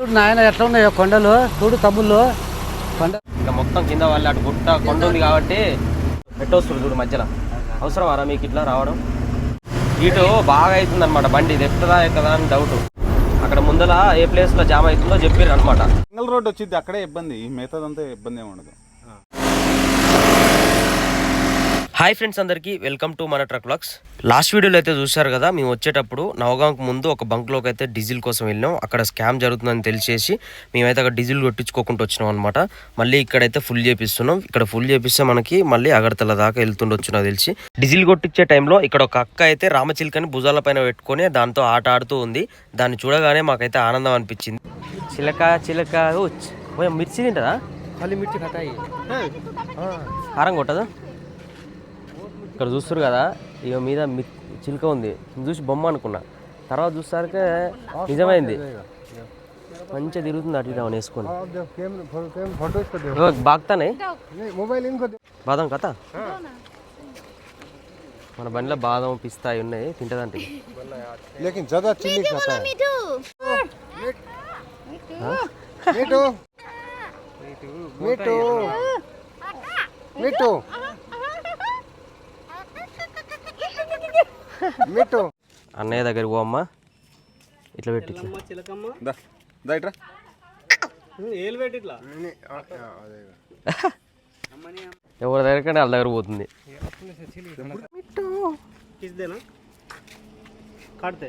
చూడు నాయన ఎట్లా ఉన్నాయో కొండలు చూడు తమ్ముళ్ళు. కొండ ఇంకా మొత్తం కింద వాళ్ళు అటు గుట్ట కొండ ఉంది కాబట్టి పెట్టొస్తుంది చూడు మధ్యలో. అవసరమారా మీకు ఇట్లా రావడం? ఇటు బాగా అవుతుంది అనమాట బండి ఇది ఎక్కుతుందా ఎక్కదా అని డౌట్ అక్కడ ముందల ఏ ప్లేస్లో జామ్ అవుతుందో చెప్పారు అనమాట సింగిల్ రోడ్ వచ్చింది అక్కడే ఇబ్బంది. మిగతాదంతా ఇబ్బంది ఏమి ఉండదు. హాయ్ ఫ్రెండ్స్ అందరికీ వెల్కమ్ టు మన ట్రక్ బ్లాగ్స్ లాస్ట్ వీడియోలో అయితే చూశారు కదా మేము వచ్చేటప్పుడు నవగాంకు ముందు ఒక బంక్లోకి అయితే డీజిల్ కోసం వెళ్ళినాం. అక్కడ స్కామ్ జరుగుతుందని తెలిసేసి మేమైతే అక్కడ డీజిల్ కొట్టించుకోకుండా వచ్చినాం అనమాట మళ్ళీ ఇక్కడైతే ఫుల్ చేపిస్తున్నాం. ఇక్కడ ఫుల్ చేపిస్తే మనకి మళ్ళీ అగరతల దాకా వెళ్తుండొచ్చు నాకు తెలిసి. డీజిల్ కొట్టించే టైంలో ఇక్కడ ఒక అక్క అయితే రామచిలుకని భుజాల పైన పెట్టుకొని దాంతో ఆట ఆడుతూ ఉంది. దాన్ని చూడగానే మాకైతే ఆనందం అనిపించింది. చిలక చిలక మిర్చి తింటదా? మళ్ళీ మిర్చి కట్టాయి కారం కొట్టదు? ఇక్కడ చూస్తారు కదా ఇక మీద చిలుక ఉంది. చూసి బొమ్మ అనుకున్నా. తర్వాత చూస్తానికే నిజమైంది. మంచిగా తిరుగుతుంది అటు ఇటు వేసుకొని. బాగుతానే మొబైల్ బాదం కదా మన బండిలో బాదం పిస్తా ఉన్నాయి. తింటదంటే. మీటు. మీటు. మిట్టు. అన్నయ్య దగ్గరికి పోమ్మా. ఇట్లా పెట్టి ఎవరి దగ్గర వాళ్ళ దగ్గర పోతుంది. కడితే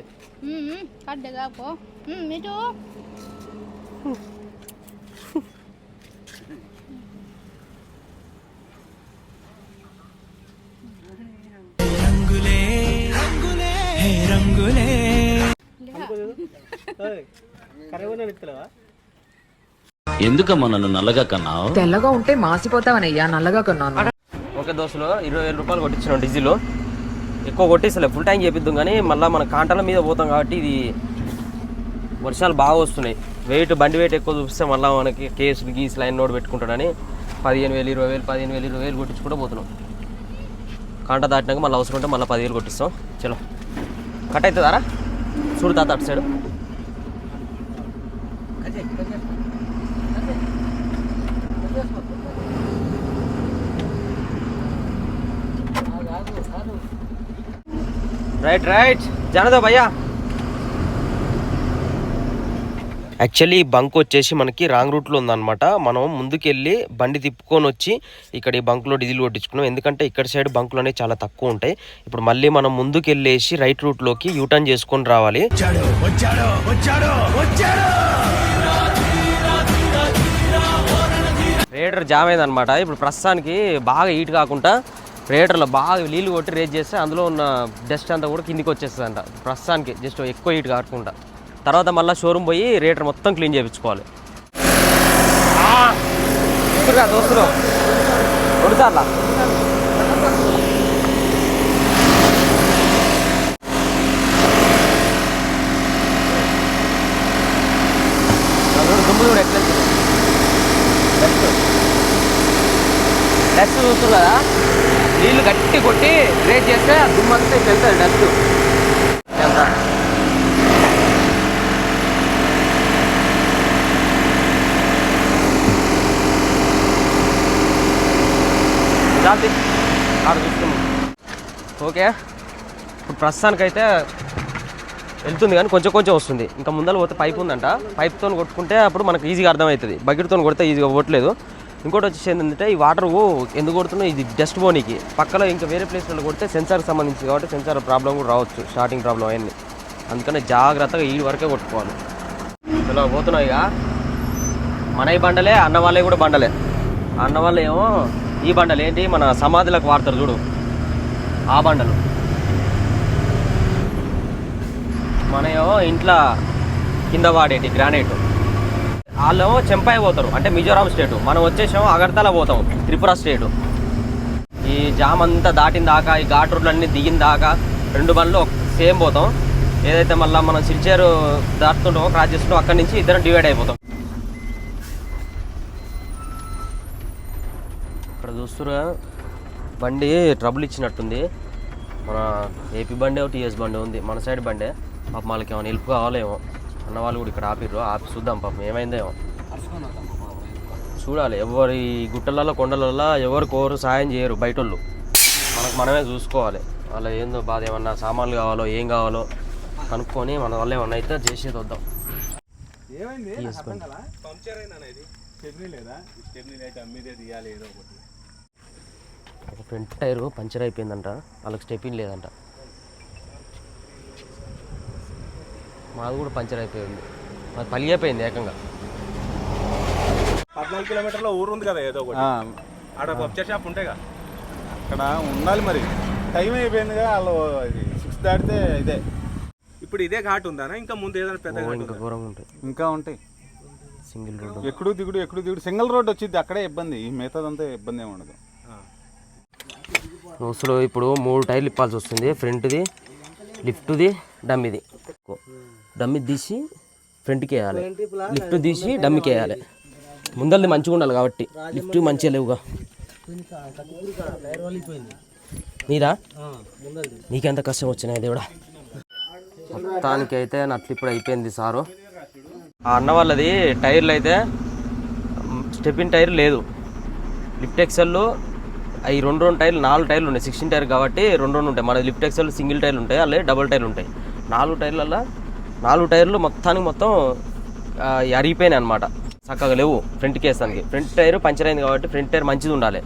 ఎందుకమ్మా నన్ను నల్లగా కన్నావు? తెల్లగా ఉంటే మాసిపోతావనయ్యా నల్లగా కొన్నాను. ఓకే దోస్తులు ఇరవై వేల రూపాయలు కొట్టించినాం డీజిల్ ఎక్కువ కొట్టిస్తలే ఫుల్ ట్యాంక్ చేపిద్దాం కానీ మళ్ళీ మన కాంటాల మీద పోతాం కాబట్టి ఇది వర్షాలు బాగా వస్తున్నాయి. వెయిట్ బండి వెయిట్ ఎక్కువ చూపిస్తే మళ్ళీ మనకి కేసులు గీస్ లైన్ నోట్ పెట్టుకుంటాడని పదిహేను వేలు ఇరవై వేలు పదిహేను వేలు ఇరవై వేలు కొట్టించుకుంటూ పోతున్నాం. కాంట దాటినాక మళ్ళీ అవసరం ఉంటే మళ్ళీ పదివేలు కొట్టిస్తాం. చలో. కట్ అవుతుందారా చూడు తాత అటు సైడ్ రైట్ రైట్ జనదా భయ్యా. యాక్చువల్లీ ఈ బంక్ వచ్చేసి మనకి రాంగ్ రూట్లో ఉందన్నమాట. మనం ముందుకెళ్ళి బండి తిప్పుకొని వచ్చి ఇక్కడ ఈ బంక్లో డీజిల్ కొట్టించుకున్నాం. ఎందుకంటే ఇక్కడ సైడ్ బంకులు అనేవి చాలా తక్కువ ఉంటాయి. ఇప్పుడు మళ్ళీ మనం ముందుకెళ్ళేసి రైట్ రూట్లోకి యూటర్న్ చేసుకొని రావాలి. రేటర్ జామ్ అయిందనమాట ఇప్పుడు ప్రస్తుతానికి బాగా హీట్ కాకుండా రేటర్లో బాగా నీళ్ళు కొట్టి రేజ్ చేస్తే అందులో ఉన్న డస్ట్ అంతా కూడా కిందికి వచ్చేస్తుందంట. ప్రస్తుతానికి జస్ట్ ఎక్కువ హీట్ కాకుండా. తర్వాత మళ్ళీ షోరూమ్ పోయి రేటర్ మొత్తం క్లీన్ చేయించుకోవాలి దోస్తులు. కొడుతారా దుమ్ము ఎట్లా కదా? నీళ్ళు గట్టి కొట్టి రేట్ చేస్తే ఆ దుమ్మంతా వెళ్తుంది డస్ట్. ఎంత జాతి ఆడ చూస్తున్నాం ఓకే. ఇప్పుడు ప్రస్తుతానికైతే వెళ్తుంది కానీ కొంచెం కొంచెం వస్తుంది. ఇంకా ముందర పోతే పైప్ ఉందంట. పైప్తో కొట్టుకుంటే అప్పుడు మనకు ఈజీగా అర్థమవుతుంది. బకెట్తో కొడితే ఈజీగా పోవట్లేదు. ఇంకోటి వచ్చేసి ఏంటంటే ఈ వాటర్ ఎందుకు కొడుతున్నా ఇది డస్ట్ పోనీకి పక్కలో ఇంకా వేరే ప్లేస్లో కొడితే సెన్సార్కి సంబంధించి కాబట్టి సెన్సార్ ప్రాబ్లం కూడా రావచ్చు. స్టార్టింగ్ ప్రాబ్లం అవన్నీ. అందుకని జాగ్రత్తగా ఈ వరకే కొట్టుకోవాలి. ఇలా పోతున్నాయి ఇక. మన ఈ బండలే అన్న వాళ్ళే కూడా బండలే. అన్న వాళ్ళు ఏమో ఈ బండలు. ఏంటి? మన సమాధులకు వాడతారు చూడు. ఆ బండలు. మన ఏమో ఇంట్లో కింద వాడేటి గ్రానైట్ వాళ్ళు చెంపాయి పోతారు. అంటే మిజోరాం స్టేట్. మనం వచ్చేసాము అగర్తల పోతాం త్రిపుర స్టేట్. ఈ జామ్ అంతా దాటిన దాకా ఈ ఘాట్ రోడ్లన్నీ దిగిన దాకా రెండు బండ్లు సేమ్ పోతాం. ఏదైతే మళ్ళీ మనం సిల్చేరు దాటుతుంటామో క్రాస్ చేస్తుంటామో అక్కడి నుంచి ఇద్దరం డివైడ్ అయిపోతాం. ఇక్కడ చూస్తురా బండి ట్రబుల్ ఇచ్చినట్టుంది. మన ఏపీ బండి టీఎస్ బండి ఉంది. మన సైడ్ బండే. పాప వాళ్ళకి ఏమైనా హెల్ప్ కావాలేమో. అన్న వాళ్ళు కూడా ఇక్కడ ఆపిర్రు. ఆపి చూద్దాం పాపం ఏమైందేమో చూడాలి ఎవరి గుట్టలలో కొండలలో ఎవరికి ఎవరు సాయం చేయరు బయట వాళ్ళు మనకు మనమే చూసుకోవాలి. వాళ్ళ ఏందో బాధ ఏమన్నా సామాన్లు కావాలో ఏం కావాలో కనుక్కొని మన వల్ల ఏమన్నా అయితే చేసేది వద్దాం. ఫ్రంట్ టైర్ పంచర్ అయిపోయిందంట. వాళ్ళకి స్టెపిన్ లేదంట. మాది కూడా పంచర్ అయిపోయింది. మాది పలిగిపోయింది ఏకంగా. పద్నాలుగు కిలోమీటర్ల ఊరు ఉంది కదా ఏదో ఒకటి. ఆ, ఆడ పప్చర్ షాప్ ఉంటాయిగా అక్కడ ఉండాలి మరి. టైం అయిపోయిందిగా వాళ్ళు సిక్స్ దాటితే ఇదే. ఇప్పుడు ఇదే ఘాట్ ఉందానా? ఇంకా ముందు ఏదైనా పెద్ద ఘాట్ ఇంకా ఉంటాయి. ఇంకా ఉంటాయి. సింగిల్ రోడ్డు ఎక్కడు దిగుడు ఎక్కడు దిగుడు. సింగిల్ రోడ్ వచ్చింది అక్కడే ఇబ్బంది. ఈ మిగతాదంతా ఇబ్బంది ఏమి ఉండదు. నోసులో ఇప్పుడు మూడు టైర్లు ఇప్పాల్సి వస్తుంది. ఫ్రంట్ది లిఫ్ట్ది డమ్మిది డమ్మి తీసి ఫ్రంట్కి వేయాలి. లిఫ్ట్ తీసి డమ్మికి వేయాలి. ముందరది మంచిగా ఉండాలి కాబట్టి లిఫ్ట్ మంచిగా లేవుగా. నీదా నీకెంత కష్టం వచ్చినాయి దేవుడా? మొత్తానికి అయితే నట్లు ఇప్పుడు అయిపోయింది సారు. ఆ అన్న వాళ్ళది టైర్లు అయితే స్టెపిన్ టైర్ లేదు. లిఫ్ట్ ఎక్సెల్ అవి రెండు రెండు టైర్లు నాలుగు టైర్లు ఉన్నాయి. సిక్స్టీన్ టైర్ కాబట్టి రెండు రెండు ఉంటాయి. మన లిఫ్ట్ ఎక్సెల్ సింగిల్ టైర్లు ఉంటాయి. అలాగే డబుల్ టైర్లు ఉంటాయి. నాలుగు టైర్లలో నాలుగు టైర్లు మొత్తానికి మొత్తం అరిగిపోయినాయి అనమాట చక్కగా లేవు ఫ్రంట్ కేసానికి. ఫ్రంట్ టైర్ పంచర్ అయింది కాబట్టి ఫ్రంట్ టైర్ మంచిది ఉండాలి.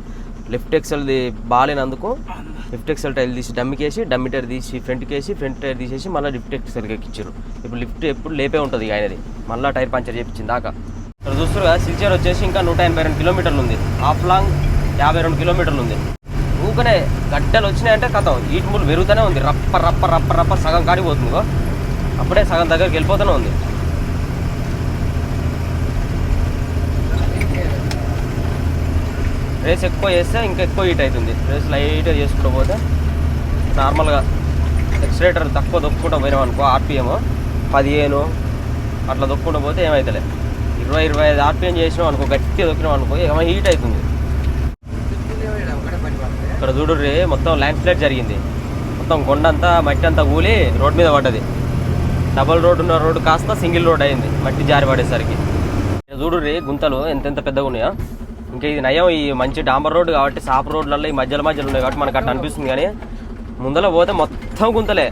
లెఫ్ట్ ఎక్సెల్ది బాగాలేనందుకు లిఫ్ట్ ఎక్సెల్ టైర్ తీసి డమ్మికేసి డమ్మి టైర్ తీసి ఫ్రంట్కి వేసి ఫ్రంట్ టైర్ తీసేసి మళ్ళీ లిఫ్ట్ ఎక్సెల్కి ఎక్కించారు ఇప్పుడు లిఫ్ట్ ఎప్పుడు లేపే ఉంటుంది ఆయనది. మళ్ళీ టైర్ పంచర్ చేయించింది దాకా. ఇక్కడ చూస్తారు కదా సిల్చర్ వచ్చేసి ఇంకా నూట ఎనభై రెండు కిలోమీటర్లు ఉంది. హాఫ్ లాంగ్ యాభై రెండు కిలోమీటర్లు ఉంది. ఊకనే గడ్డలు వచ్చినాయంటే కథం. ఈట్ ముళ్ళు పెరుగుతూనే ఉంది. రప్ప రప్ప రప్ప రప్ప సగం కాడిపోతుంది అప్పుడే సగం దగ్గరికి వెళ్ళిపోతూనే ఉంది. రేస్ ఎక్కువ చేస్తే ఇంకా ఎక్కువ హీట్ అవుతుంది. రేస్ లైట్గా చేసుకుంటూ పోతే నార్మల్గా ఎక్సిలేటర్ తక్కువ దొక్కుంటూ పోయినాం అనుకో ఆర్పిఎం పదిహేను అట్లా దొక్కుంటూ పోతే ఏమవుతలే ఇరవై ఇరవై ఐదు ఆర్పిఎం చేసినాం అనుకో గట్టిగా దొక్కినాం అనుకో ఏమైనా హీట్ అవుతుంది. ఇక్కడ చూడు రే మొత్తం ల్యాండ్ స్లైడ్ జరిగింది. మొత్తం కొండంతా మట్టి అంతా కూలి రోడ్ మీద పడ్డది. డబల్ రోడ్ ఉన్న రోడ్డు కాస్త సింగిల్ రోడ్ అయింది మట్టి జారి పడేసరికి. ఇక్కడ చూడు రే గుంతలు ఎంతెంత పెద్దగా ఉన్నాయా? ఇంకా ఇది నయం ఈ మంచి డాంబర్ రోడ్ కాబట్టి సాప్ రోడ్లలో ఈ మధ్యలో మధ్యలో ఉన్నాయి కాబట్టి మనకు అట్లా అనిపిస్తుంది కానీ ముందర పోతే మొత్తం గుంతలే.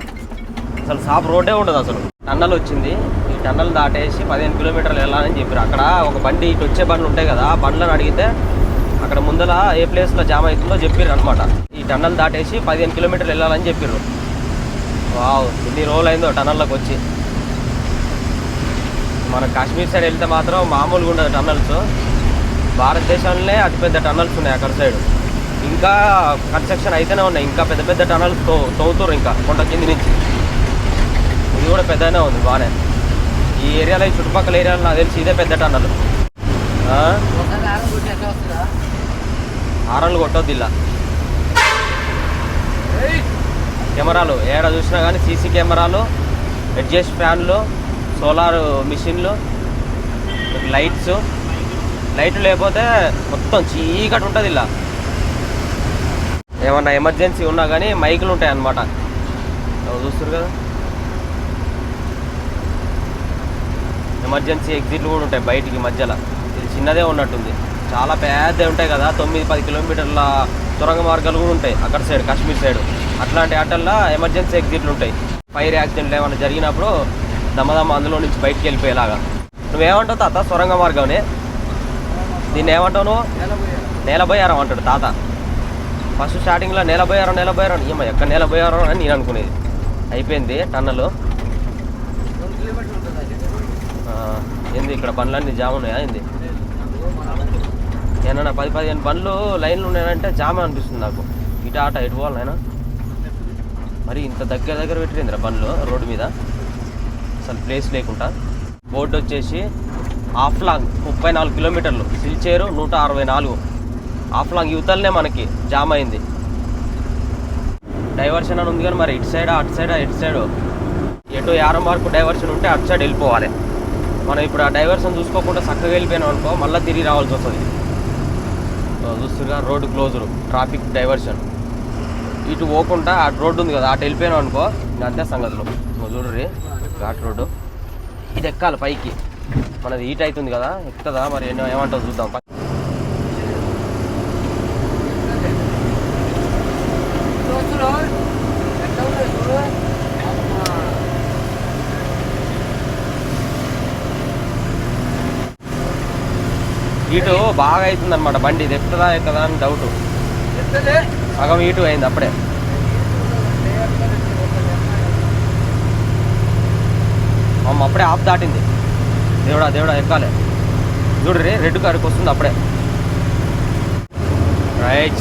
అసలు సాప్ రోడ్డే ఉండదు అసలు. టన్నల్ వచ్చింది ఈ టన్నల్ దాటేసి పదిహేను కిలోమీటర్లు వెళ్ళాలని చెప్పారు అక్కడ ఒక బండి ఇటు వచ్చే బండ్లు ఉంటాయి కదా ఆ బండ్లను అడిగితే అక్కడ ముందర ఏ ప్లేస్లో జామ్ అవుతుందో చెప్పారు అనమాట ఈ టన్నల్ దాటేసి పదిహేను కిలోమీటర్లు వెళ్ళాలని చెప్పారు వావ్ ఎన్ని రోజులు అయిందో టన్నల్లోకి వచ్చి. మన కాశ్మీర్ సైడ్ వెళ్తే మాత్రం మామూలుగా ఉండదు టన్నల్స్ భారతదేశంలోనే అతిపెద్ద టన్నల్స్ ఉన్నాయి అక్కడ సైడ్. ఇంకా కన్స్ట్రక్షన్ అయితేనే ఉన్నాయి. ఇంకా పెద్ద పెద్ద టన్నల్స్తో తవ్వుతారు ఇంకా కొండ కింది నుంచి. ఇది కూడా పెద్దగానే ఉంది బాగానే ఈ ఏరియాలో ఈ చుట్టుపక్కల ఏరియాలో నాకు తెలిసి ఇదే పెద్ద టన్నల్ హారన్లు కొట్టొద్దు ఇలా. కెమెరాలు ఏడ చూసినా కానీ సీసీ కెమెరాలు అడ్జస్ట్ ఫ్యాన్లు సోలార్ మిషన్లు లైట్స్. లైట్లు లేకపోతే మొత్తం చీకటి ఉంటుంది ఇలా. ఏమన్నా ఎమర్జెన్సీ ఉన్నా కానీ మైకులు ఉంటాయి అన్నమాట చూస్తారు కదా? ఎమర్జెన్సీ ఎగ్జిట్లు కూడా ఉంటాయి బయటికి మధ్యలో. ఇది చిన్నదే ఉన్నట్టుంది. చాలా పెద్దవి ఉంటాయి కదా తొమ్మిది పది కిలోమీటర్ల సొరంగ మార్గాలు కూడా ఉంటాయి అక్కడ సైడ్ కాశ్మీర్ సైడ్. అట్లాంటి ఆటల్లో ఎమర్జెన్సీ ఎగ్జిట్లు ఉంటాయి. ఫైర్ యాక్సిడెంట్లు ఏమైనా జరిగినప్పుడు దమ్మదమ్మ అందులో నుంచి బయటికి వెళ్ళిపోయేలాగా. నువ్వేమంటావు తాత? సొరంగ మార్గంని. దీన్ని ఏమంటావు నువ్వు? నేలబోయారం అంటాడు తాత. ఫస్ట్ స్టార్టింగ్లో నేలబోయారం నేలబోయారం ఏమో ఎక్కడ నేలబోయారం అని నేను అనుకునేది. అయిపోయింది టన్నలు. ఏంది ఇక్కడ బండ్లన్నీ జామ్ ఉన్నాయా ఏంది? ఏమన్నా పది పదిహేను బండ్లు లైన్లు ఉన్నాయంటే జామ్ అనిపిస్తుంది నాకు. ఇటు ఆట ఇటు పోవాలి మరి ఇంత దగ్గర దగ్గర పెట్టిందిరా బండ్లు రోడ్డు మీద? అసలు ప్లేస్ లేకుండా. బోర్డు వచ్చేసి హాఫ్ లాంగ్ ముప్పై నాలుగు కిలోమీటర్లు. సిల్చేరు నూట అరవై నాలుగు. హాఫ్ లాంగ్ యువతలనే మనకి జామ్ అయింది. డైవర్షన్ అని ఉంది కానీ మరి ఇటు సైడ్ అటు సైడ్ ఇటు సైడ్ ఎటు యారం వరకు డైవర్షన్ ఉంటే అటు సైడ్ వెళ్ళిపోవాలి. మనం ఇప్పుడు ఆ డైవర్షన్ చూసుకోకుండా చక్కగా వెళ్ళిపోయినాం అనుకో మళ్ళీ తిరిగి రావాల్సి వస్తుంది. సో చూస్తుగా రోడ్డు క్లోజర్ ట్రాఫిక్ డైవర్షన్ ఇటు పోకుండా అటు రోడ్డు ఉంది కదా అటు వెళ్ళిపోయినాం అనుకో ఇంకా అంతే సంగతులు. చూడరి ఘాట్ రోడ్డు. ఇది ఎక్కాలి పైకి. మనది హీట్ అవుతుంది కదా ఎక్కుతుందా మరి ఎన్నో ఏమంటావు చూద్దాం హీటు బాగా అవుతుంది అనమాట బండి ఇది ఎక్కుతుందా ఎక్కదా అని డౌట్ సగం హీటు అయింది అప్పుడే. అమ్మ అప్పుడే ఆఫ్ దాటింది. దేవుడా దేవుడా ఎక్కాలి. చూడరి రెడ్ కారుకి వస్తుంది అప్పుడే. రైట్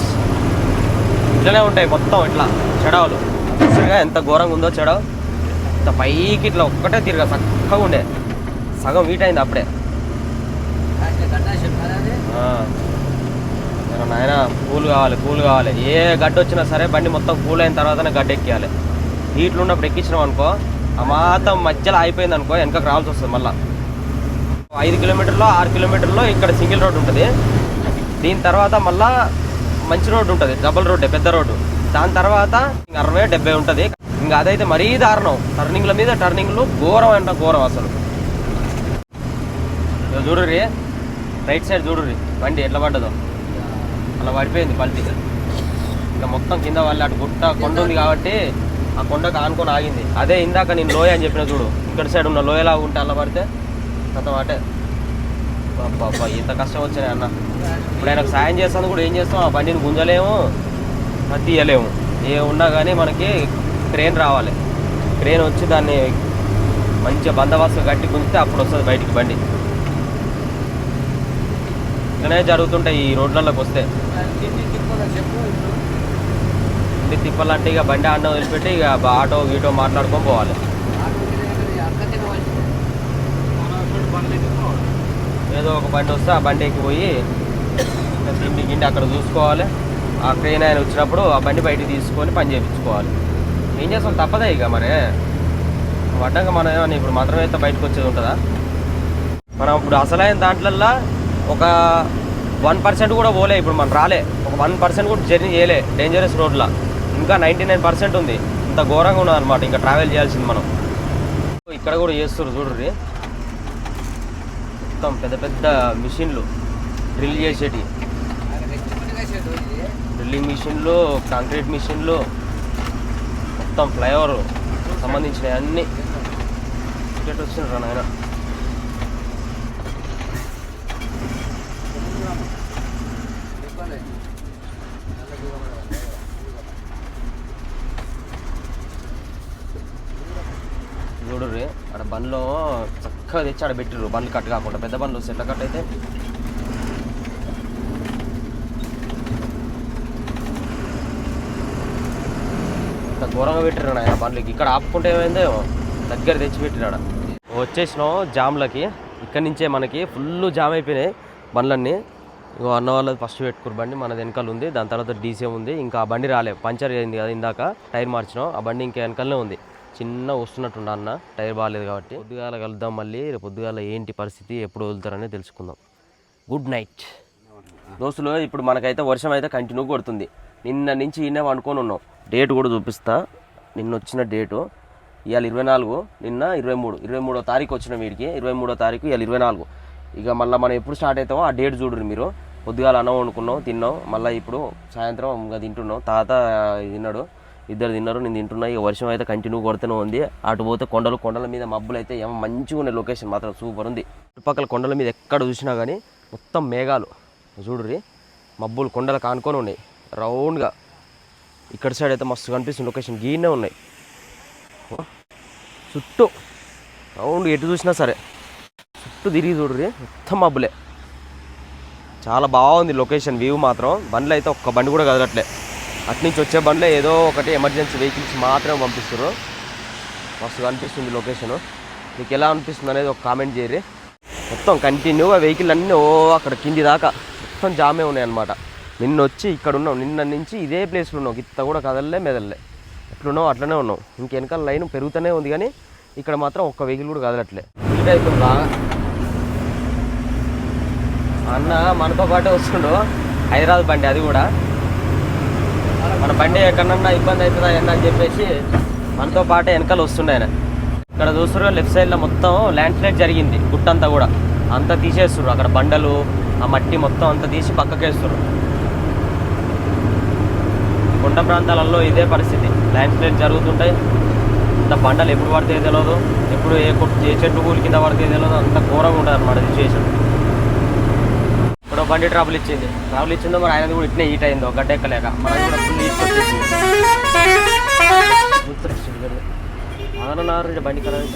ఇట్లనే ఉంటాయి మొత్తం ఇట్లా చెడవలు. చూసారుగా ఎంత ఘోరంగా ఉందో చెడవ. ఇంత పైకి ఇట్లా ఒక్కటే తిరగా చక్కగా ఉండే. సగం వీట్ అయింది అప్పుడే. నాయన కూల్ కావాలి కూల్ కావాలి. ఏ గడ్డ వచ్చినా సరే బండి మొత్తం కూల్ అయిన తర్వాతనే గడ్డ ఎక్కియాలి. హీట్లు ఉన్నప్పుడు ఎక్కించినాం అనుకో ఆ మాత్రం మధ్యలో అయిపోయింది అనుకో వెనకకు రావాల్సి వస్తుంది మళ్ళీ. ఐదు కిలోమీటర్లో ఆరు కిలోమీటర్లో ఇక్కడ సింగిల్ రోడ్ ఉంటుంది. దీని తర్వాత మళ్ళా మంచి రోడ్డు ఉంటుంది డబుల్ రోడ్డే పెద్ద రోడ్డు. దాని తర్వాత అరవై డెబ్బై ఉంటుంది. ఇంకా అదైతే మరీ దారుణం. టర్నింగ్ల మీద టర్నింగ్లు ఘోరం అంట ఘోరం అసలు. ఇదిగో చూడుర్రి రైట్ సైడ్ చూడుర్రి బండి ఎట్లా పడ్డదో. అలా పడిపోయింది పల్టీ. ఇంకా మొత్తం కింద వాళ్ళు అటు గుట్ట కొండ ఉంది కాబట్టి ఆ కొండకు ఆనుకొని ఆగింది. అదే ఇందాక నేను లోయ అని చెప్పిన చూడు ఇక్కడ సైడ్ ఉన్న లోయలా ఉంటే అలా పడితే మొత్తం అటే అబ్బా ఇంత కష్టం వచ్చినాయి అన్న. ఇప్పుడు ఆయనకు సాయం చేస్తాను కూడా ఏం చేస్తాం? ఆ బండిని గుంజలేము అది తీయలేము ఏ ఉన్నా కానీ మనకి ట్రైన్ రావాలి. ట్రైన్ వచ్చి దాన్ని మంచిగా బందోబస్తు కట్టి గుంజితే అప్పుడు వస్తుంది బయటికి బండి. ఇలానే జరుగుతుంటాయి ఈ రోడ్లలోకి వస్తే. ఇంటి తిప్పాలంటే ఇక బండి ఆడడం వదిలిపెట్టి ఇక ఆటో గీటో మాట్లాడుకొని పోవాలి. ఏదో ఒక బండి వస్తే ఆ బండి ఎక్కిపోయి తిండి గిండి అక్కడ చూసుకోవాలి. ఆ క్రెయిన్ ఆయన వచ్చినప్పుడు ఆ బండి బయటికి తీసుకొని పని చేయించుకోవాలి. ఏం చేస్తాం? తప్పదే ఇక మరి. పడ్డాక మనం ఏమన్నా ఇప్పుడు మాత్రమే అయితే బయటకు వచ్చేది ఉంటుందా? మనం ఇప్పుడు అసలైన దాంట్లల్లో ఒక వన్ పర్సెంట్ కూడా పోలే ఇప్పుడు మనం రాలే. ఒక వన్ పర్సెంట్ కూడా జర్నీ చేయలే డేంజరస్ రోడ్లో ఇంకా నైంటీ నైన్ పర్సెంట్ ఉంది. ఇంత ఘోరంగా ఉన్నది అనమాట ఇంకా ట్రావెల్ చేయాల్సింది మనం. ఇక్కడ కూడా చేస్తారు చూడ్రి మొత్తం పెద్ద పెద్ద మిషన్లు డ్రిల్ చేసేటి డ్రిల్లింగ్ మిషన్లు కాంక్రీట్ మిషన్లు మొత్తం ఫ్లైఓవర్ సంబంధించినవి అన్నీ. టికెట్ వచ్చిండ్రా నాయన చూడుర్రి ఆడ బండ్లో చక్కగా తెచ్చి ఆడ పెట్టిర్రు. బండ్లు కట్ కాకుండా. పెద్ద బండ్లు సెట్ల కట్ అయితే ఇంత ఘోరంగా పెట్టిరు ఆయన బండ్లకి. ఇక్కడ ఆపుకుంటే ఏమైందో? దగ్గర తెచ్చి పెట్టినాడు వచ్చేసినాం జామ్లకి. ఇక్కడి నుంచే మనకి ఫుల్ జామ్ అయిపోయినాయి బండ్లన్నీ. ఇగో అన్న వాళ్ళది ఫస్ట్ పెట్టుకురు బండి. మన వెనకాల ఉంది. దాని తర్వాత డీసీ ఉంది. ఇంకా ఆ బండి రాలే. పంచర్ అయింది కదా ఇందాక. టైర్ మార్చినాం. ఆ బండి ఇంకా వెనకాలనే ఉంది. చిన్న వస్తున్నట్టుండ అన్న. టైర్ బాగాలేదు కాబట్టి. పొద్దుగాల కలుద్దాం మళ్ళీ. రేపు పొద్దుగాల ఏంటి పరిస్థితి ఎప్పుడు వదులుతారని తెలుసుకుందాం. గుడ్ నైట్ దోస్తులు ఇప్పుడు మనకైతే వర్షం అయితే కంటిన్యూ కొడుతుంది. నిన్న నుంచి ఈయన అనుకొని ఉన్నాం. డేట్ కూడా చూపిస్తా. నిన్న వచ్చిన డేటు ఇవాళ ఇరవై నాలుగు నిన్న ఇరవై మూడు. ఇరవై మూడో తారీఖు వచ్చిన వీడికి. ఇరవై మూడో తారీఖు ఇవాళ ఇరవై నాలుగు. ఇక మళ్ళీ మనం ఎప్పుడు స్టార్ట్ అవుతామో ఆ డేట్ చూడరు మీరు. పొద్దుగాల అన్నం వండుకున్నాం తిన్నాం. మళ్ళీ ఇప్పుడు సాయంత్రం ఇంకా తింటున్నాం. తాత తిన్నాడు. ఇద్దరు తిన్నారు నేను తింటున్నా ఇక వర్షం అయితే కంటిన్యూ కొడుతూనే ఉంది. అటు పోతే కొండలు కొండల మీద మబ్బులు అయితే ఏమో మంచిగా ఉన్నాయి. లొకేషన్ మాత్రం సూపర్ ఉంది. చుట్టుపక్కల కొండల మీద ఎక్కడ చూసినా కానీ మొత్తం మేఘాలు. చూడుర్రి మబ్బులు కొండలు కానుకొని ఉన్నాయి. రౌండ్గా ఇక్కడ సైడ్ అయితే మస్తు కనిపిస్తుంది. లొకేషన్ గీనే ఉన్నాయి. చుట్టూ. రౌండ్ ఎటు చూసినా సరే. చుట్టూ తిరిగి చూడుర్రి మొత్తం మబ్బులే. చాలా బాగుంది లొకేషన్ వ్యూ మాత్రం. బండ్లు అయితే ఒక్క బండి కూడా కదలట్లే. అట్నుంచి వచ్చే బండ్లో ఏదో ఒకటి ఎమర్జెన్సీ వెహికల్స్ మాత్రమే పంపిస్తారు మస్తు అనిపిస్తుంది లొకేషను. మీకు ఎలా అనిపిస్తుంది అనేది ఒక కామెంట్ చేయరు మొత్తం కంటిన్యూగా వెహికల్ అన్నీ ఓ అక్కడ కింది దాకా మొత్తం జామే ఉన్నాయి అనమాట నిన్న వచ్చి ఇక్కడ ఉన్నాం. నిన్న నుంచి ఇదే ప్లేస్లో ఉన్నాం. గిత్త కూడా కదలలే మెదలలే. ఎట్లున్నావు అట్లనే ఉన్నాం. ఇంక వెనకాల లైన్ పెరుగుతూనే ఉంది కానీ ఇక్కడ మాత్రం ఒక్క వెహికల్ కూడా కదలట్లే. హీట్ అవుతుంది బాగా అన్న మనతో పాటే వస్తుండో. హైదరాబాద్ బండి అది కూడా. మన బండి ఎక్కడన్నా ఇబ్బంది అవుతుందా ఏందని చెప్పేసి మనతో పాటే వెనకాల వస్తుండే ఆయన. ఇక్కడ చూస్తున్నారు లెఫ్ట్ సైడ్లో మొత్తం ల్యాండ్ స్లైడ్ జరిగింది గుట్టంతా కూడా. అంతా తీసేస్తున్నారు అక్కడ బండలు ఆ మట్టి మొత్తం అంతా తీసి పక్కకేస్తున్నారు. కొండ ప్రాంతాలలో ఇదే పరిస్థితి. ల్యాండ్ స్లైడ్ జరుగుతుంటాయి. అంత బండలు ఎప్పుడు పడితే తెలియదు ఎప్పుడు ఏ కొట్టు ఏ చెట్టు కూలి కింద పడితే తెలియదు అంత ఘోరంగా ఉంటుంది అన్నమాట సిచ్యువేషన్ ఇప్పుడు బండి ట్రాబుల్ ఇచ్చింది. ట్రాబుల్ ఇచ్చిందో మరి ఆయనది కూడా ఇట్నే హీట్ అయిందో. గడ్డ ఎక్కలేక. మనం కూడా ఫుల్ హీట్ వచ్చేసింది బండి కలర్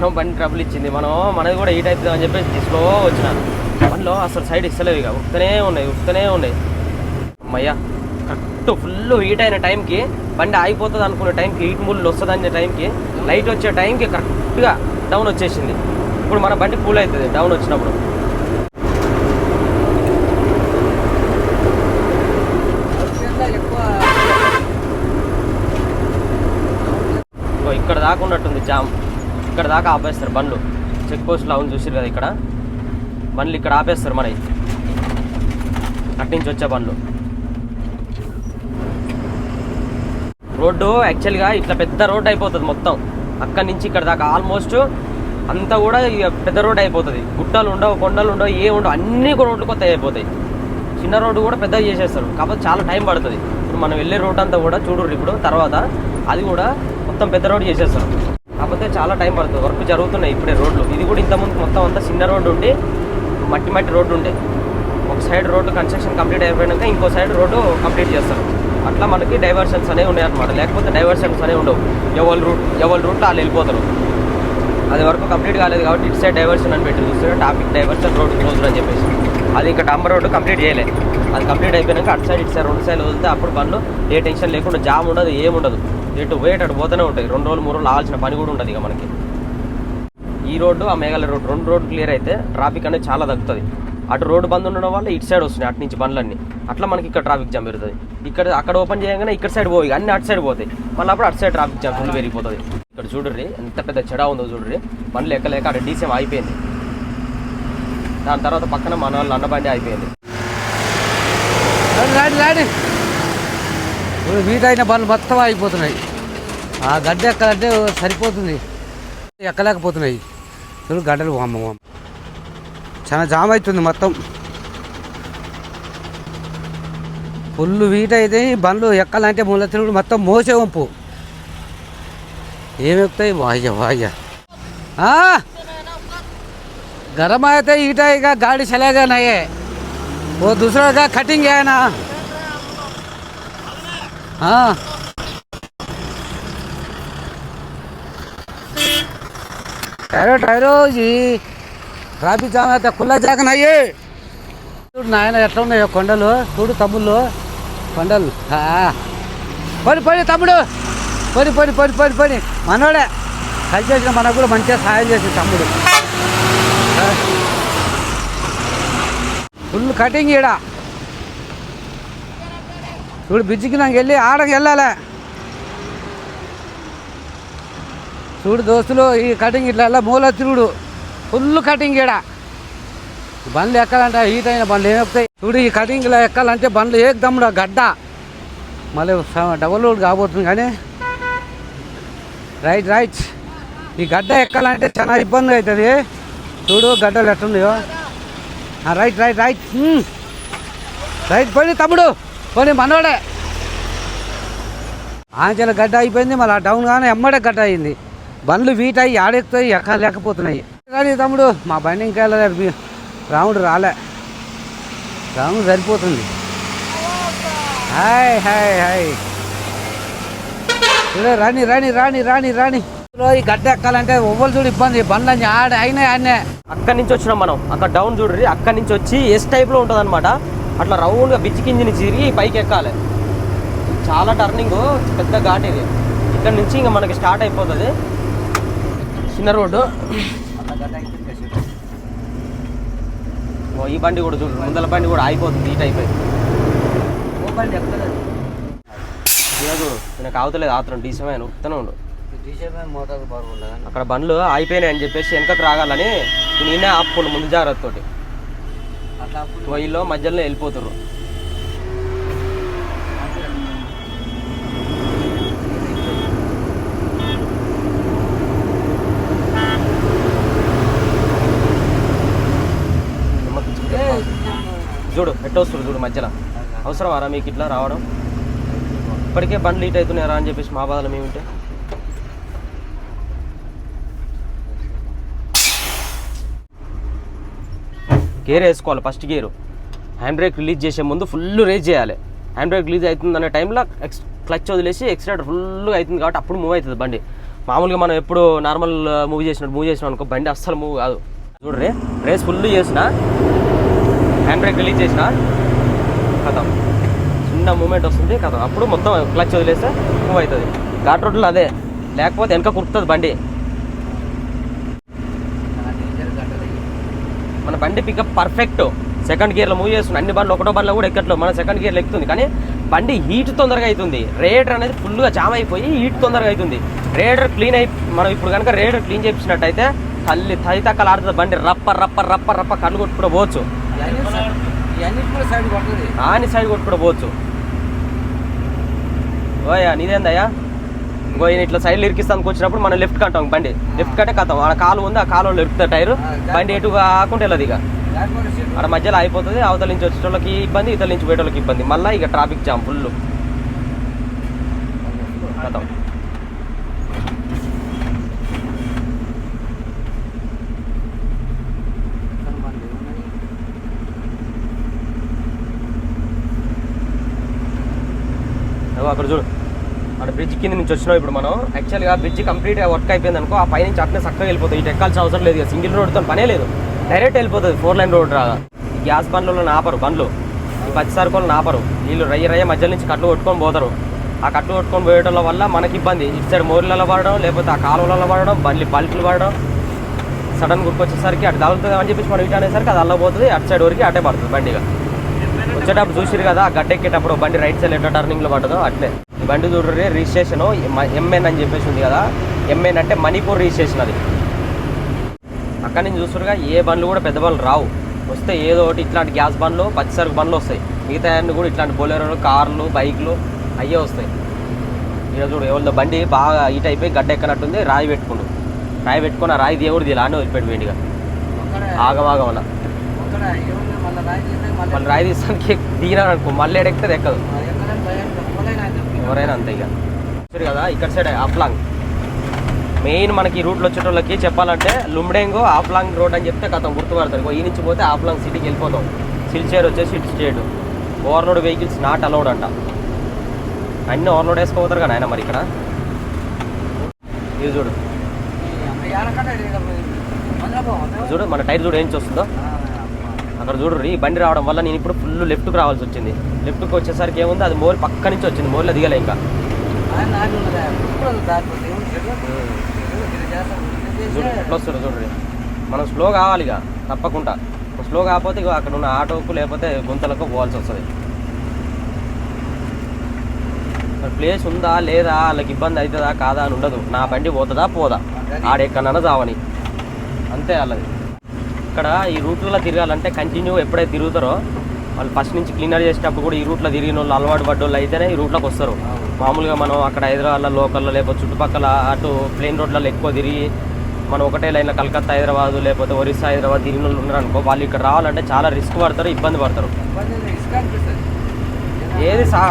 మనం బండి ట్రబుల్ ఇచ్చింది. మనం మనది కూడా హీట్ అవుతుంది అని చెప్పేసి తీసుకో వచ్చిన బండిలో అసలు సైడ్ ఇస్తలేవు ఇక. ఉత్తనే ఉన్నాయి ఉత్తనే ఉన్నాయి. అమ్మయ్యా. కరెక్ట్ ఫుల్ హీట్ అయిన టైంకి బండి ఆగిపోతుంది అనుకునే టైంకి హీట్ ముళ్ళు వస్తుంది అనే టైంకి లైట్ వచ్చే టైంకి కరెక్ట్గా డౌన్ వచ్చేసింది. ఇప్పుడు మన బండి కూల్ అవుతుంది డౌన్ వచ్చినప్పుడు. ఇక్కడ దాకా ఉన్నట్టుంది జామ్ ఇక్కడ దాకా ఆపేస్తారు బండ్లు. చెక్ పోస్ట్లో అవును చూసారు కదా ఇక్కడ. బండ్లు ఇక్కడ ఆపేస్తారు మనకి అటు నుంచి వచ్చే బండ్లు. రోడ్డు యాక్చువల్గా ఇట్లా పెద్ద రోడ్ అయిపోతుంది మొత్తం. అక్కడి నుంచి ఇక్కడ దాకా ఆల్మోస్ట్ అంతా కూడా ఇక పెద్ద రోడ్ అయిపోతుంది. గుట్టలు ఉండవు కొండలు ఉండవు ఏ ఉండవు అన్నీ కూడా రోడ్లు కొత్త అయిపోతాయి. చిన్న రోడ్డు కూడా పెద్దగా చేసేస్తారు. కాకపోతే చాలా టైం పడుతుంది. ఇప్పుడు మనం వెళ్ళే రోడ్ అంతా కూడా చూడరు ఇప్పుడు తర్వాత అది కూడా మొత్తం పెద్ద రోడ్ చేసేస్తారు. కాకపోతే చాలా టైం పడుతుంది. వర్క్ జరుగుతున్నాయి ఇప్పుడే రోడ్లు. ఇది కూడా ఇంతకుముందు మొత్తం అంతా చిన్న రోడ్డు ఉండి మట్టి మట్టి రోడ్డు ఉండే. ఒక సైడ్ రోడ్డు కన్స్ట్రక్షన్ కంప్లీట్ అయిపోయినాక ఇంకో సైడ్ రోడ్డు కంప్లీట్ చేస్తారు. అట్లా మనకి డైవర్షన్స్ అనేవి ఉన్నాయి అనమాట లేకపోతే డైవర్షన్స్ అనేవి ఉండవు. ఎవరి రూట్ ఎవరి రూట్లో వాళ్ళు వెళ్ళిపోతారు. అది వరకు కంప్లీట్ కాలేదు కాబట్టి ఇటు సైడ్ డైవర్షన్ అని పెట్టి చూస్తే ట్రాఫిక్ డైవర్షన్ రోడ్ క్లోజ్ అని చెప్పేసి. అది ఇంకా డాంబర్ రోడ్డు కంప్లీట్ చేయలేదు అది కంప్లీట్ అయిపోయినాక అటు సైడ్ ఇటు సైడ్ రెండు సైడ్ వదిలితే అప్పుడు బండ్లు ఏ టెన్షన్ లేకుండా జామ్ ఉండదు ఏముండదు ఎటు పోయేట అటు పోతూనే ఉంటాయి. రెండు రోజులు మూడు రోజులు ఆల్సిన పని కూడా ఉండదు ఇక మనకి. ఈ రోడ్డు ఆ మేఘాలయ రోడ్డు రెండు రోడ్డు క్లియర్ అయితే ట్రాఫిక్ అనేది చాలా తగ్గుతుంది. అటు రోడ్డు బంద్ ఉండడం వల్ల ఇటు సైడ్ వస్తున్నాయి అటు నుంచి బండ్లన్నీ. అట్లా మనకి ఇక్కడ ట్రాఫిక్ జామ్ పెరుగుతుంది. ఇక్కడ అక్కడ ఓపెన్ చేయగానే ఇక్కడ సైడ్ పోయి అన్ని అటు సైడ్ పోతాయి. మళ్ళీ అప్పుడు అటు సైడ్ ట్రాఫిక్ జామ్ ఫుల్ పెరిగిపోతుంది. ఇక్కడ చూడర్రి ఎంత పెద్ద చెడ ఉందో చూడర్రి. బండ్లు ఎక్కలేక అక్కడ డీసీఎం అయిపోయింది దాని తర్వాత పక్కన మన వాళ్ళు అన్నబండి అయిపోయింది వీటైన బండ్లు మొత్తం అయిపోతున్నాయి ఆ గడ్డ ఎక్కడంటే సరిపోతుంది. ఎక్కలేకపోతున్నాయి. చూడు గడ్డలు వామ్మ వామ్మ. చాలా జామ్ అవుతుంది మొత్తం. ఫుల్ వీట్ అయితే బండ్లు ఎక్కాలంటే ముళ్ళ తిరుగుడు మొత్తం మోసే వంపు. ఏమి ఎక్కుతాయి వాయ్య వాయ్య. గరం అయితే ఈట గాడి చలేగా ఓ దుసరాగా కటింగ్ అయినా టైరో టైరో ట్రాఫిక్ జామ్ అయితే కుల్లా జాగన్ చూడు నాయన ఎట్లా ఉన్నాయో కొండలు. చూడు తమ్ముళ్ళు. కొండలు. ఆ. పడి పడి తమ్ముడు. పడి పడి పడి పడి పడి మనోడే. కలిసి చేసిన మనకు కూడా మంచిగా సహాయం చేసింది తమ్ముడు. ఫుల్ కటింగ్ ఈడ. చూడు బ్రిడ్జికి నాకు వెళ్ళి ఆడకి వెళ్ళాలి. చూడు దోస్తులు ఈ కటింగ్ ఇట్లా మూల తిరుగుడు ఫుల్ కటింగ్ ఈడ. బండ్లు ఎక్కాలంటే హీట్ అయిన బండ్లు ఏమి ఎక్కుతాయి? చూడు ఈ కటింగ్లో ఎక్కాలంటే బండ్లు ఏకదమ్ముడు గడ్డ. మళ్ళీ డబల్ డబుల్ రోడ్ కాబోతుంది కానీ. Right right. ఈ గడ్డ ఎక్కాలంటే చాలా ఇబ్బంది అవుతుంది. చూడు గడ్డలు ఎట్లున్నాయో. ఆ, రైట్ రైట్ రైట్. రైట్ పోనీ తమ్ముడు. పోనీ మనోడే. ఆంచల గడ్డ అయిపోయింది. మళ్ళీ డౌన్ కానీ ఎమ్మడే గడ్డ అయింది. బండ్లు వీట్ అయ్యి ఆడెక్కుతాయి ఎక్క లేకపోతున్నాయి. కానీ తమ్ముడు మా బండి ఇంకా వెళ్ళలేదు. రాముడు రాలే. రాముడు సరిపోతుంది. Hi hi hi. చూడు, రాని రాని రాని రాని రాని ఈ గడ్డ ఎక్కాలంటే ఒవ్వరు చూడు ఇబ్బంది. బండ్లన్నీ ఆడ అయినా ఆడనే అక్కడి నుంచి వచ్చినాం మనం. అక్కడ డౌన్ చూడండి అక్కడి నుంచి వచ్చి ఎస్ టైప్లో ఉంటుంది అనమాట అట్లా రౌండ్గా బిచ్చి కింది నుంచి తిరిగి పైకి ఎక్కాలి. చాలా టర్నింగ్ పెద్ద ఘాట్ ఇది. ఇక్కడ నుంచి ఇంకా మనకి స్టార్ట్ అయిపోతుంది. చిన్న రోడ్డు ఓ, ఈ బండి కూడా చూడు ముందల బండి కూడా అయిపోతుంది ఈ టైప్ చూడు నాకు అవతలేదు ఆత్రం డీసమైన ఉత్తనే ఉండు. అక్కడ బండ్లు అయిపోయినాయి అని చెప్పేసి వెనకకు రాగాలని నేనే ఆపుకుండు ముందు జాగ్రత్తతోటి. అట్లా వీళ్ళు మధ్యలో వెళ్ళిపోతారు చూడు వస్తుంది చూడు మధ్యలో. అవసరమారా మీకు ఇట్లా రావడం? ఇప్పటికే బండ్లు లీట్ అవుతున్నాయరా అని చెప్పేసి మా బాధలు మేముంటే గేర్ వేసుకోవాలి first gear. Hand brake release చేసే ముందు ఫుల్ రేజ్ చేయాలి. హ్యాండ్ బ్రేక్ రిలీజ్ అవుతుంది అనే టైంలో ఎక్స్ క్లచ్ వదిలేసి ఎక్సిలేటర్ ఫుల్గా అవుతుంది కాబట్టి అప్పుడు మూవ్ అవుతుంది బండి. మామూలుగా మనం ఎప్పుడు నార్మల్ మూవ్ uh, చేసినట్టు మూవ్ చేసినాం అనుకో బండి అస్సలు మూవ్ కాదు. చూడరే రేస్ ఫుల్ చేసిన హ్యాండ్ బ్రేక్ రిలీజ్ చేసిన. కథం. చిన్న మూమెంట్ వస్తుంది కథం. అప్పుడు మొత్తం క్లచ్ వదిలేస్తే మూవ్ అవుతుంది. ఘాట్ రోడ్లో అదే. లేకపోతే వెనక కుర్తుంది బండి. మన బండి పికప్ పర్ఫెక్ట్ సెకండ్ గేర్లో మూవ్ చేస్తుంది. అన్ని బండ్లు ఒకటో బండ్లో కూడా ఎక్కట్లేదు. మన సెకండ్ గేర్లో ఎక్కుతుంది. కానీ బండి హీట్ తొందరగా అవుతుంది. రేడర్ అనేది ఫుల్గా జామ్ అయిపోయి హీట్ తొందరగా అవుతుంది. రేడర్ క్లీన్ అయి మనం ఇప్పుడు కనుక రేడర్ క్లీన్ చేయించినట్టయితే తల్లి తది తక్కలు ఆడుతుంది బండి. రప్ప రప్ప రప్ప రప్ప కళ్ళు కొట్టుకుంటూ పోవచ్చు ఇవన్నీ కూడా సైడ్ పడుతుంది ఆని సైడ్ కొట్టుకుంటూ పోవచ్చు. ఓయా నీదేందయ్యా ఇంకో ఈయన ఇట్లా సైడ్లో ఇరికిస్తానికి వచ్చినప్పుడు మనం లెఫ్ట్ కంటాం బండి. లెఫ్ట్ కంటే కథం. ఆ కాలు ఉంది ఆ కాలువలో ఇరుకుతుంది టైర్. బండి ఎటు కాకుండా వెళ్ళదు ఇక. అక్కడ మధ్యలో అయిపోతుంది అవతల నుంచి వచ్చేటోళ్ళకి ఇబ్బంది ఇతల నుంచి పోయేటోళ్ళకి ఇబ్బంది. మళ్ళీ ఇక ట్రాఫిక్ జామ్ ఫుల్ కథం. అక్కడ చూడు. అక్కడ బ్రిడ్జ్ కింద నుంచి వచ్చినాం ఇప్పుడు మనం. యాక్చువల్గా బ్రిడ్జ్ కంప్లీట్గా వర్క్ అయిపోయింది అనుకో ఆ పైనుంచి అట్లే అట్నే చక్కగా వెళ్ళిపోతుంది ఇటు ఎక్కాల్సిన అవసరం లేదు ఇక సింగిల్ రోడ్తో పనే లేదు. డైరెక్ట్ వెళ్ళిపోతుంది. ఫోర్ లైన్ రోడ్ రాగా. గ్యాస్ బండ్లలో నాపరు బండ్లు. ఈ పచ్చి సరుకులు నాపరు. వీళ్ళు రయ్య రయ్య మధ్య నుంచి కట్లు కొట్టుకొని పోతారు. ఆ కట్లు కొట్టుకొని పోయడం వల్ల మనకి ఇబ్బంది. ఇటు సైడ్ మోర్లలో పడడం లేకపోతే ఆ కాలువలలో పడడం బండ్లు బల్ట్లు పడడం. సడన్ గుర్కొచ్చేసరికి అటు తగులుతుంది అని చెప్పేసి మనం ఇటు అనేసరికి అది అల్లబోతుంది. అటు సైడ్ వరకు అటే పడుతుంది బండిగా. వచ్చేటప్పుడు చూసిరు కదా గడ్డ ఎక్కేటప్పుడు బండి రైట్ సైడ్ ఎట్లా టర్నింగ్లో పడ్డదో అట్లే. ఈ బండి చూడరు రిజిస్ట్రేషన్ ఎంఎన్ అని చెప్పేసి ఉంది కదా ఎంఎన్ అంటే మణిపూర్ రిజిస్ట్రేషన్ అది. అక్కడి నుంచి చూస్తురుగా ఏ బండ్లు కూడా పెద్ద బండ్లు రావు. వస్తే ఏదో ఒకటి ఇట్లాంటి గ్యాస్ బండ్లు పచ్చిసరుకు బండ్లు వస్తాయి. మిగతా అన్ని కూడా ఇట్లాంటి బొలెరోలు కార్లు బైక్లు అయ్యే వస్తాయి. ఈరోజు చూడు ఎవరిదో బండి బాగా ఈట్ అయిపోయి గడ్డ ఎక్కనట్టుంది రాయి పెట్టుకుండు. రాయి పెట్టుకుని ఆ రాయి దేవుడు ఇలా అని వదిలిపెట్టి వేడిగా ఆగమాగం అలా మళ్ళీ రాయి తీసానికి దిగినాను అనుకో మళ్ళీ ఎడెక్కితే ఎక్కదు. ఎవరైనా అంతే ఇక. కదా ఇక్కడ సైడ్ ఆఫ్లాంగ్ మెయిన్ మనకి రూట్లో వచ్చేటోళ్ళకి చెప్పాలంటే లుమ్డెంగో ఆఫ్లాంగ్ రోడ్ అని చెప్తే కథం గుర్తుపడతారు. ఈ నుంచి పోతే ఆఫ్లాంగ్ సిటీకి వెళ్ళిపోతాం. సిల్చేర్ వచ్చేసి ఇటు state. Overload vehicles not allowed అంట. అన్ని ఓవర్లోడ్ వేసుకోపోతారు కదా ఆయన మరి ఇక్కడ. ఇది చూడు. చూడు మన టైర్ చూడు ఏం వస్తుందో. అక్కడ చూడు ఈ బండి రావడం వల్ల నేను ఇప్పుడు ఫుల్ లెఫ్ట్కి రావాల్సి వచ్చింది. లెఫ్ట్కి వచ్చేసరికి ఏముంది? అది మోర్ పక్క నుంచి వచ్చింది మోర్లో దిగలే ఇంకా. వస్తుందో చూడండి మనం స్లో కావాలి ఇక తప్పకుండా స్లో కాకపోతే ఇక అక్కడ ఉన్న ఆటోకు లేకపోతే గుంతలకు పోవాల్సి వస్తుంది. ప్లేస్ ఉందా లేదా వాళ్ళకి ఇబ్బంది అవుతుందా కాదా అని ఉండదు. నా బండి పోతుందా పోదా. ఆడెక్కడన్నా చావని. అంతే వాళ్ళది. ఇక్కడ ఈ రూట్లో తిరగాలంటే కంటిన్యూ ఎప్పుడైతే తిరుగుతారో వాళ్ళు ఫస్ట్ నుంచి క్లీనర్ చేసేటప్పుడు కూడా ఈ రూట్లో తిరిగిన వాళ్ళు అలవాటు పడ్డ వాళ్ళు అయితేనే ఈ రూట్లోకి వస్తారు. మామూలుగా మనం అక్కడ హైదరాబాద్లో లోకల్లో లేకపోతే చుట్టుపక్కల అటు ప్లేన్ రోడ్లలో ఎక్కువ తిరిగి మనం ఒకటే లైన్లో కలకత్తా హైదరాబాద్ లేకపోతే ఒరిస్సా హైదరాబాద్ తిరిగిన వాళ్ళు ఉన్నారనుకో వాళ్ళు ఇక్కడ రావాలంటే చాలా రిస్క్ పడతారు ఇబ్బంది పడతారు. ఏది సా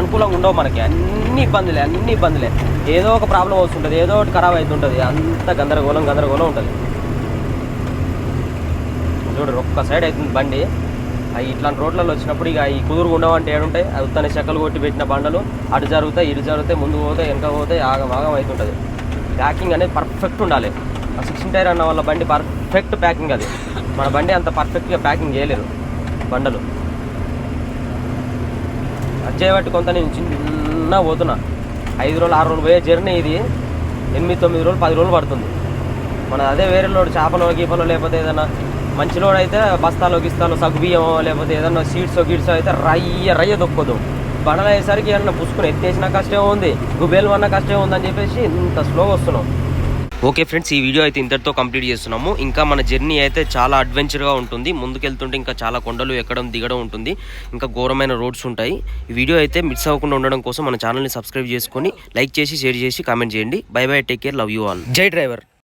అనుకూలంగా ఉండవు మనకి అన్ని ఇబ్బందులే అన్ని ఇబ్బందులే. ఏదో ఒక ప్రాబ్లం వస్తుంటుంది ఏదో ఒకటి ఖరాబ్ అవుతుంటుంది అంత గందరగోళం గందరగోళం ఉంటుంది. చూడు ఒక్క సైడ్ అవుతుంది బండి. అవి ఇట్లాంటి రోడ్లలో వచ్చినప్పుడు ఇక ఈ కుదురు ఉండవంటే ఏడుంటాయి అది ఉత్తని చెక్కలు కొట్టి పెట్టిన బండలు. అటు జరుగుతాయి ఇటు జరుగుతాయి ముందు పోతాయి వెనక పోతాయి ఆగం ఆగం అవుతుంటుంది. ప్యాకింగ్ అనేది పర్ఫెక్ట్ ఉండాలి. ఆ సిక్స్టీన్ టైర్ అన్న వాళ్ళ బండి పర్ఫెక్ట్ ప్యాకింగ్ అది. మన బండి అంత పర్ఫెక్ట్గా ప్యాకింగ్ చేయలేరు బండలు. అది కొంత నేను చిన్న పోతున్నా. ఐదు రోజులు ఆరు రోజులు పోయే జర్నీ ఇది. ఎనిమిది తొమ్మిది రోజులు పది రోజులు పడుతుంది. మన అదే వేరే లోడు చేపలో గీపలో లేకపోతే ఏదైనా మంచి లోడ్ అయితే బస్తాలో గిస్తాలో సగ్గు బియ్యం లేకపోతే ఏదైనా సీడ్స్ గీడ్స్ అయితే రయ్య రయ్య దొక్కదు. బండలు అయ్యేసరికి ఏమన్నా పుసుకుని ఎత్తేసిన కష్టం ఉంది గుబేలు అన్న కష్టం ఉంది అని చెప్పేసి ఇంత స్లోగా వస్తున్నాం. ఓకే ఫ్రెండ్స్ ఈ వీడియో అయితే ఇంతటితో కంప్లీట్ చేస్తున్నాము. ఇంకా మన జర్నీ అయితే చాలా అడ్వెంచర్గా ఉంటుంది. ముందుకెళ్తుంటే ఇంకా చాలా కొండలు ఎక్కడం దిగడం ఉంటుంది. ఇంకా ఘోరమైన రోడ్స్ ఉంటాయి. ఈ వీడియో అయితే మిస్ అవ్వకుండా ఉండడం కోసం మన ఛానల్ని సబ్స్క్రైబ్ చేసుకొని లైక్ చేసి షేర్ చేసి కామెంట్ చేయండి. Bye bye take care love you all జై డ్రైవర్.